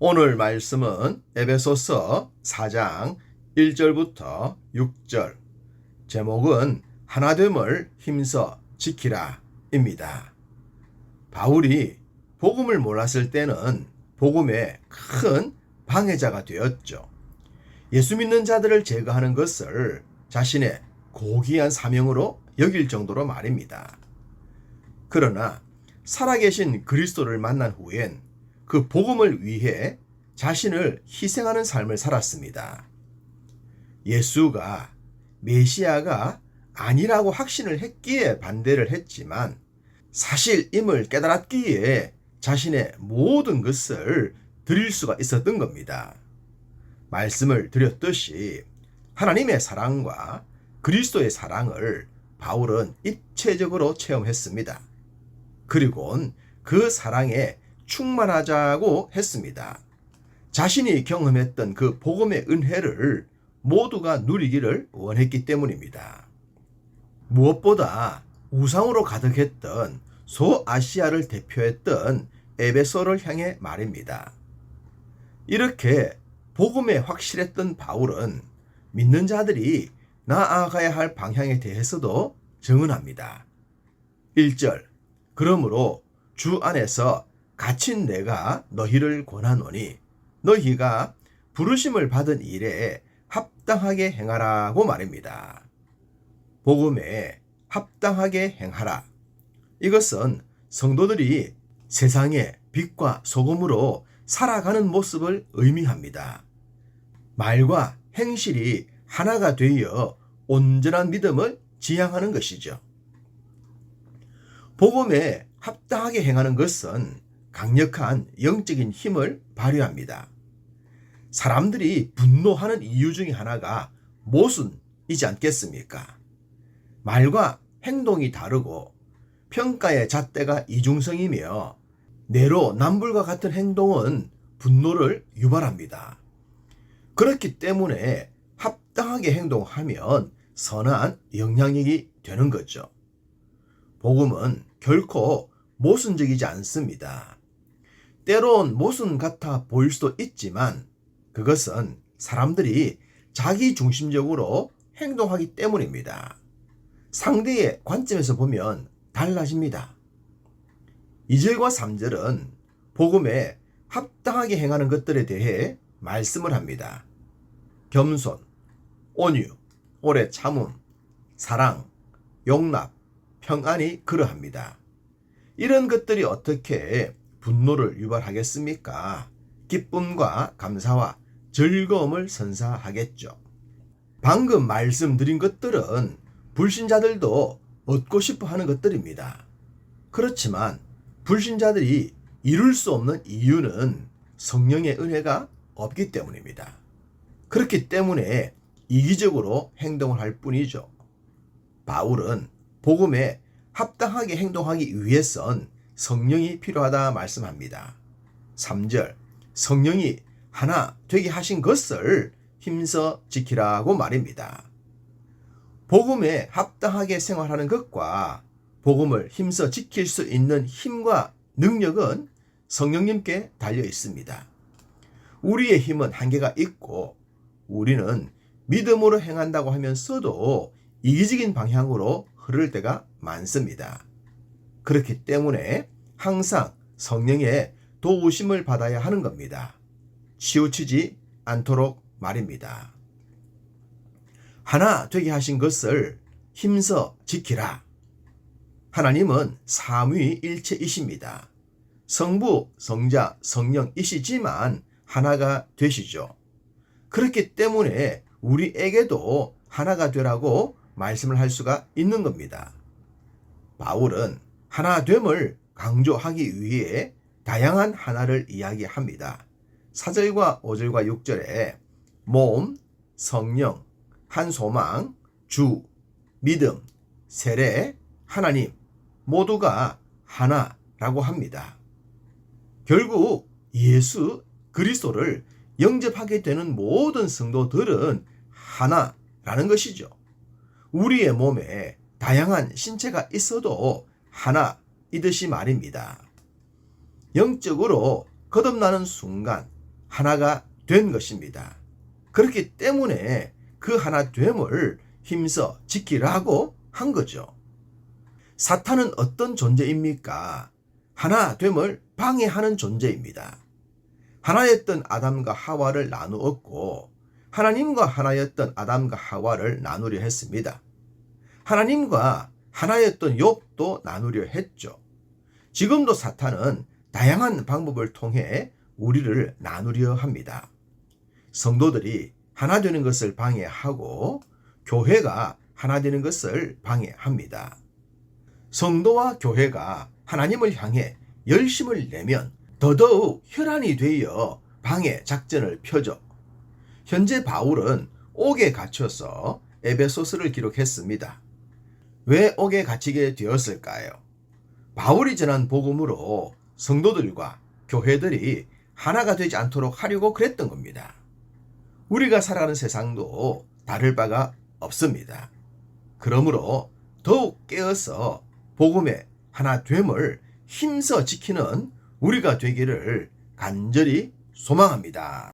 오늘 말씀은 에베소서 4장 1절부터 6절. 제목은 하나됨을 힘써 지키라 입니다. 바울이 복음을 몰랐을 때는 복음의 큰 방해자가 되었죠. 예수 믿는 자들을 제거하는 것을 자신의 고귀한 사명으로 여길 정도로 말입니다. 그러나 살아계신 그리스도를 만난 후엔 그 복음을 위해 자신을 희생하는 삶을 살았습니다. 예수가 메시아가 아니라고 확신을 했기에 반대를 했지만 사실임을 깨달았기에 자신의 모든 것을 드릴 수가 있었던 겁니다. 말씀을 드렸듯이 하나님의 사랑과 그리스도의 사랑을 바울은 입체적으로 체험했습니다. 그리고 그 사랑에 충만하자고 했습니다. 자신이 경험했던 그 복음의 은혜를 모두가 누리기를 원했기 때문입니다. 무엇보다 우상으로 가득했던 소아시아를 대표했던 에베소를 향해 말입니다. 이렇게 복음에 확실했던 바울은 믿는 자들이 나아가야 할 방향에 대해서도 정언합니다. 1절 그러므로 주 안에서 갇힌 내가 너희를 권하노니 너희가 부르심을 받은 일에 합당하게 행하라고 말입니다. 복음에 합당하게 행하라. 이것은 성도들이 세상의 빛과 소금으로 살아가는 모습을 의미합니다. 말과 행실이 하나가 되어 온전한 믿음을 지향하는 것이죠. 복음에 합당하게 행하는 것은 강력한 영적인 힘을 발휘합니다. 사람들이 분노하는 이유 중에 하나가 모순이지 않겠습니까? 말과 행동이 다르고 평가의 잣대가 이중성이며 내로 남불과 같은 행동은 분노를 유발합니다. 그렇기 때문에 합당하게 행동하면 선한 영향력이 되는 거죠. 복음은 결코 모순적이지 않습니다. 때론 모순 같아 보일 수도 있지만 그것은 사람들이 자기 중심적으로 행동하기 때문입니다. 상대의 관점에서 보면 달라집니다. 2절과 3절은 복음에 합당하게 행하는 것들에 대해 말씀을 합니다. 겸손, 온유, 오래 참음, 사랑, 용납, 평안이 그러합니다. 이런 것들이 어떻게 분노를 유발하겠습니까? 기쁨과 감사와 즐거움을 선사하겠죠. 방금 말씀드린 것들은 불신자들도 얻고 싶어 하는 것들입니다. 그렇지만 불신자들이 이룰 수 없는 이유는 성령의 은혜가 없기 때문입니다. 그렇기 때문에 이기적으로 행동을 할 뿐이죠. 바울은 복음에 합당하게 행동하기 위해선 성령이 필요하다 말씀합니다. 3절 성령이 하나 되게 하신 것을 힘써 지키라고 말입니다. 복음에 합당하게 생활하는 것과 복음을 힘써 지킬 수 있는 힘과 능력은 성령님께 달려 있습니다. 우리의 힘은 한계가 있고 우리는 믿음으로 행한다고 하면서도 이기적인 방향으로 흐를 때가 많습니다. 그렇기 때문에 항상 성령의 도우심을 받아야 하는 겁니다. 치우치지 않도록 말입니다. 하나 되게 하신 것을 힘써 지키라. 하나님은 삼위일체이십니다. 성부, 성자, 성령이시지만 하나가 되시죠. 그렇기 때문에 우리에게도 하나가 되라고 말씀을 할 수가 있는 겁니다. 바울은 하나됨을 강조하기 위해 다양한 하나를 이야기합니다. 4절과 5절과 6절에 몸, 성령, 한 소망, 주, 믿음, 세례, 하나님 모두가 하나라고 합니다. 결국 예수 그리스도를 영접하게 되는 모든 성도들은 하나라는 것이죠. 우리의 몸에 다양한 신체가 있어도 하나 이듯이 말입니다. 영적으로 거듭나는 순간 하나가 된 것입니다. 그렇기 때문에 그 하나 됨을 힘써 지키라고 한 거죠. 사탄은 어떤 존재입니까? 하나 됨을 방해하는 존재입니다. 하나였던 아담과 하와를 나누었고 하나님과 하나였던 아담과 하와를 나누려 했습니다. 하나님과 하나였던 욥도 나누려 했죠. 지금도 사탄은 다양한 방법을 통해 우리를 나누려 합니다. 성도들이 하나 되는 것을 방해하고 교회가 하나 되는 것을 방해합니다. 성도와 교회가 하나님을 향해 열심을 내면 더더욱 혈안이 되어 방해 작전을 펴죠. 현재 바울은 옥에 갇혀서 에베소스를 기록했습니다. 왜 옥에 갇히게 되었을까요? 바울이 전한 복음으로 성도들과 교회들이 하나가 되지 않도록 하려고 그랬던 겁니다. 우리가 살아가는 세상도 다를 바가 없습니다. 그러므로 더욱 깨어서 복음의 하나 됨을 힘써 지키는 우리가 되기를 간절히 소망합니다.